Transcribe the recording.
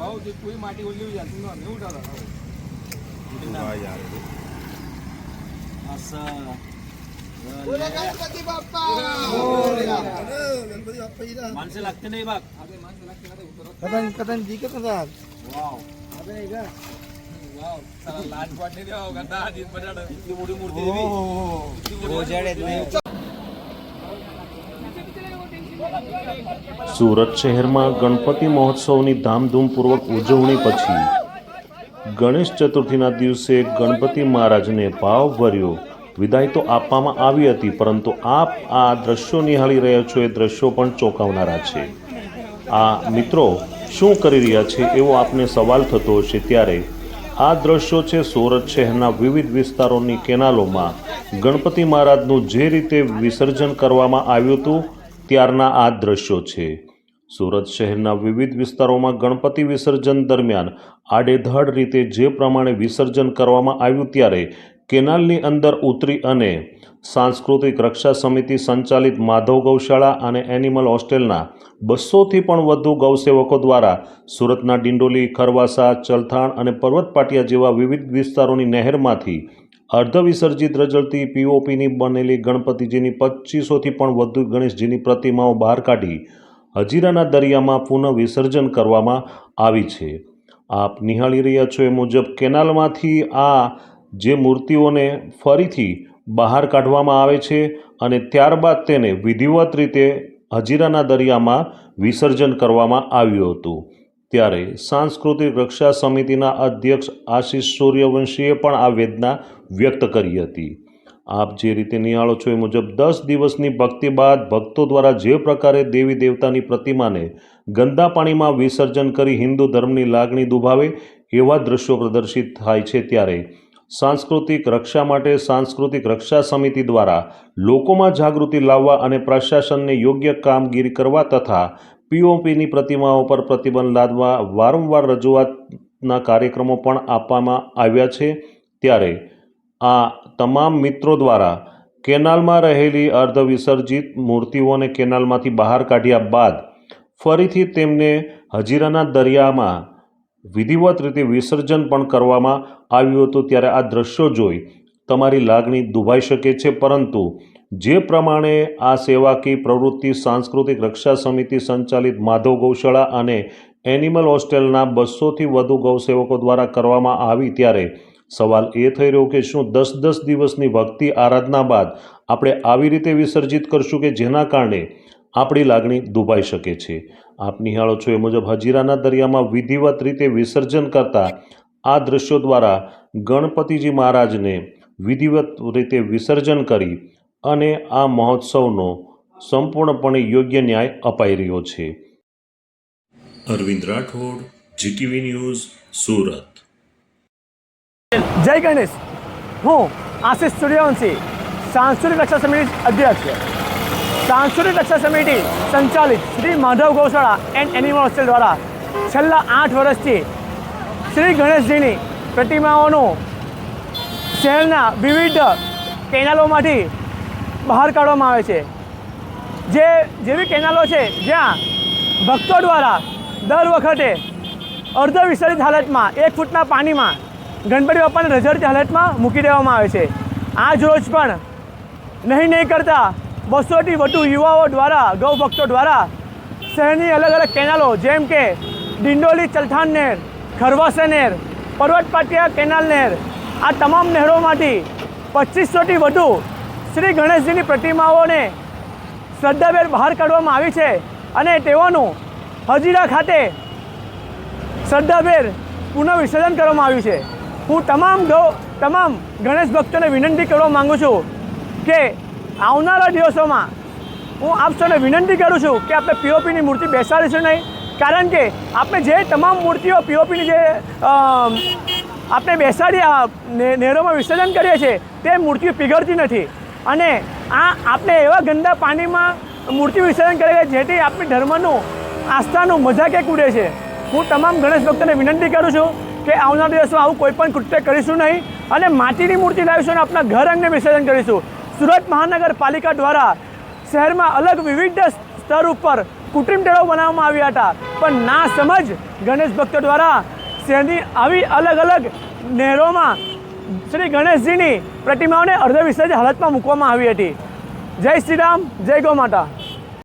भाऊ ते कोई माटी ओली हो जाती ना मी उठाला वा यार असं गणपती बाप्पा माणसं लागते नाही बघ कथन कथन जी कसं वाव वाव चला लाज वाटली रे हो गंदा आधी बटाट इतकी मोठी मूर्ती दिली इतकी मोठी સુરત શહેરમાં ગણપતિ મહોત્સવની ધામધૂમપૂર્વક ઉજવણી પછી ગણેશ ચતુર્થીના દિવસે ગણપતિ મહારાજને ભાવભર્યો વિદાય તો આપવામાં આવી હતી, પરંતુ આપ આ દ્રશ્યો નિહાળી રહ્યા છો, એ દ્રશ્યો પણ ચોંકાવનારા છે. આ મિત્રો શું કરી રહ્યા છે, એવો આપને સવાલ થતો હશે ત્યારે આ દ્રશ્યો છે સુરત શહેરના વિવિધ વિસ્તારોની કેનાલોમાં. ગણપતિ મહારાજનું જે રીતે વિસર્જન કરવામાં આવ્યું હતું ત્યારના આ દ્રશ્યો છે. સુરત શહેરના વિવિધ વિસ્તારોમાં ગણપતિ વિસર્જન દરમિયાન આડેધડ રીતે જે પ્રમાણે વિસર્જન કરવામાં આવ્યું ત્યારે કેનાલની અંદર ઉતરી અને સાંસ્કૃતિક રક્ષા સમિતિ સંચાલિત માધવ ગૌશાળા અને એનિમલ હોસ્ટેલના બસોથી પણ વધુ ગૌસેવકો દ્વારા સુરતના ડિંડોલી, ખરવાસા, ચલથાણ અને પર્વતપાટિયા જેવા વિવિધ વિસ્તારોની નહેરમાંથી અર્ધ વિસર્જિત રજળતી પીઓપીની બનેલી ગણપતિજીની પચીસોથી પણ વધુ ગણેશજીની પ્રતિમાઓ બહાર કાઢી હજીરાના દરિયામાં પુનઃ વિસર્જન કરવામાં આવી છે. આપ નિહાળી રહ્યા છો એ મુજબ કેનાલમાંથી આ જે મૂર્તિઓને ફરીથી બહાર કાઢવામાં આવે છે અને ત્યારબાદ તેને વિધિવત રીતે હજીરાના દરિયામાં વિસર્જન કરવામાં આવ્યું હતું. ત્યારે સાંસ્કૃતિક રક્ષા સમિતિના અધ્યક્ષ આશિષ સૂર્યવંશીએ પણ આ વેદના વ્યક્ત કરી હતી. આપ જે રીતે નિહાળો છો એ મુજબ દસ દિવસની ભક્તિ બાદ ભક્તો દ્વારા જે પ્રકારે દેવી દેવતાની પ્રતિમાને ગંદા પાણીમાં વિસર્જન કરી હિન્દુ ધર્મની લાગણી દુભાવે એવા દ્રશ્યો પ્રદર્શિત થાય છે ત્યારે સાંસ્કૃતિક રક્ષા માટે સાંસ્કૃતિક રક્ષા સમિતિ દ્વારા લોકોમાં જાગૃતિ લાવવા અને પ્રશાસનને યોગ્ય કામગીરી કરવા તથા પીઓપીની પ્રતિમાઓ પર પ્રતિબંધ લાદવા વારંવાર રજૂઆતના કાર્યક્રમો પણ આપવામાં આવ્યા છે. ત્યારે આ તમામ મિત્રો દ્વારા કેનાલમાં રહેલી અર્ધવિસર્જિત મૂર્તિઓને કેનાલમાંથી બહાર કાઢ્યા બાદ ફરીથી તેમને હજીરાના દરિયામાં વિધિવત રીતે વિસર્જન પણ કરવામાં આવ્યું હતું. ત્યારે આ દ્રશ્યો જોઈ તમારી લાગણી દુભાઈ શકે છે, પરંતુ જે પ્રમાણે આ સેવાકીય પ્રવૃત્તિ સાંસ્કૃતિક રક્ષા સમિતિ સંચાલિત માધવ ગૌશાળા અને એનિમલ હોસ્ટેલના બસોથી વધુ ગૌસેવકો દ્વારા કરવામાં આવી ત્યારે સવાલ એ થઈ રહ્યો કે શું દસ દસ દિવસની ભક્તિ આરાધના બાદ આપણે આવી રીતે વિસર્જિત કરશું કે જેના કારણે આપણી લાગણી દુભાઈ શકે છે? આપ નિહાળો છો એ મુજબ હજીરાના દરિયામાં વિધિવત રીતે વિસર્જન કરતા આ દ્રશ્યો દ્વારા ગણપતિજી મહારાજને વિધિવત રીતે વિસર્જન કરી અને આ મહોત્સવનો સંપૂર્ણપણે યોગ્ય ન્યાય અપાઈ રહ્યો છે. Arvind Rathod GTV news Surat. જય ગણેશ. હું આશિષ સૂર્યવંશી સાંસ્કૃતિક રક્ષા સમિતિ અધ્યક્ષ. સાંસ્કૃતિક રક્ષા સમિતિ સંચાલિત શ્રી માધવ ગૌશાળા એન્ડ એનિમલ હોસ્ટેલ દ્વારા છેલ્લા આઠ વર્ષથી શ્રી ગણેશજીની પ્રતિમાઓનું શહેરના વિવિધ કેનાલોમાંથી બહાર કાઢવામાં આવે છે. જે જેવી કેનાલો છે, જ્યાં ભક્તો દ્વારા દર વખતે અર્ધ વિસર્જિત હાલતમાં, એક ફૂટના પાણીમાં ગણપતિ બાપાને રઝળતી હાલતમાં મૂકી દેવામાં આવે છે. આજ રોજ પણ નહીં નહીં કરતા બસોથી વધુ યુવાઓ દ્વારા, ગૌ ભક્તો દ્વારા શહેરની અલગ અલગ કેનાલો, જેમ કે ડિંડોલી, ચલથાણ નહેર, ખરવાસા નહેર, પર્વત પાટિયા કેનાલ નહેર, આ તમામ નહેરોમાંથી પચીસોથી વધુ શ્રી ગણેશજીની પ્રતિમાઓને શ્રદ્ધાભેર બહાર કાઢવામાં આવી છે અને તેઓનું હજીરા ખાતે શ્રદ્ધાભેર પુનઃ વિસર્જન કરવામાં આવ્યું છે. હું તમામ તમામ ગણેશ ભક્તોને વિનંતી કરવા માગું છું કે આવનારા દિવસોમાં હું આપ સૌને વિનંતી કરું છું કે આપણે પીઓપીની મૂર્તિ બેસાડીશું નહીં. કારણ કે આપણે જે તમામ મૂર્તિઓ પીઓપીની જે આપણે બેસાડી નહેરોમાં વિસર્જન કરીએ છીએ, તે મૂર્તિઓ પીગળતી નથી. અને આ આપણે એવા ગંદા પાણીમાં મૂર્તિ વિસર્જન કરે છે, જેથી આપણી ધર્મનું, આસ્થાનું મજાક એક ઉડે છે. હું તમામ ગણેશ ભક્તોને વિનંતી કરું છું કે આવનાર દિવસમાં આવું કોઈ પણ કૃત્ય કરીશું નહીં અને માટીની મૂર્તિ લાવીશું અને આપણા ઘર અંગે વિસર્જન કરીશું. સુરત મહાનગરપાલિકા દ્વારા શહેરમાં અલગ વિવિધ સ્તર ઉપર કૃત્રિમ ટેળો બનાવવામાં આવ્યા હતા. પણ ના સમજ ગણેશ ભક્તો દ્વારા શહેરની આવી અલગ અલગ નહેરોમાં શ્રી ગણેશજીની પ્રતિમાઓને અર્ધ વિસર્જિત હાલતમાં મૂકવામાં આવી હતી. જય શ્રી રામ જય ગૌ માતા.